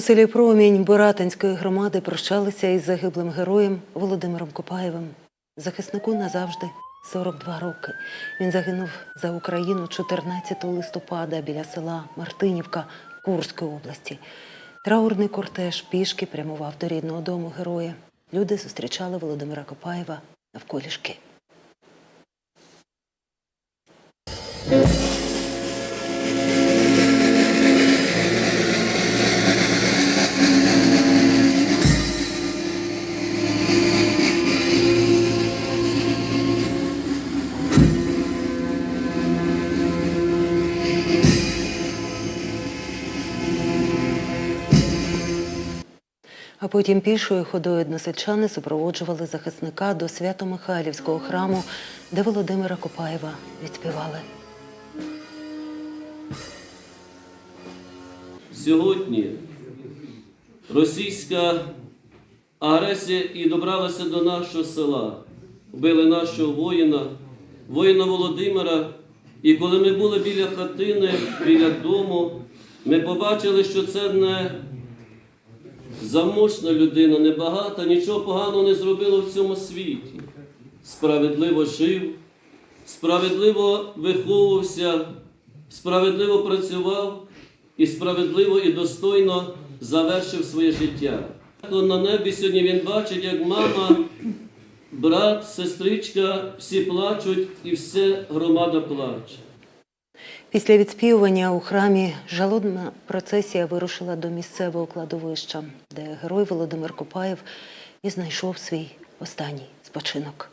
У селі Промінь Боратинської громади прощалися із загиблим героєм Володимиром Копаєвим. Захиснику назавжди 42 роки. Він загинув за Україну 14 листопада біля села Мартинівка Курської області. Траурний кортеж пішки прямував до рідного дому героя. Люди зустрічали Володимира Копаєва навколішки. А потім пішою ходою односельчани супроводжували захисника до Свято-Михайлівського храму, де Володимира Копаєва відспівали. Сьогодні російська агресія і добралася до нашого села. Вбили нашого воїна, воїна Володимира. І коли ми були біля хатини, біля дому, ми побачили, що це не заможна людина, не багата, нічого поганого не зробила в цьому світі. Справедливо жив, справедливо виховувався, справедливо працював і справедливо і достойно завершив своє життя. На небі сьогодні він бачить, як мама, брат, сестричка, всі плачуть і вся громада плаче. Після відспівування у храмі жалобна процесія вирушила до місцевого кладовища, де герой Володимир Копаєв і знайшов свій останній спочинок.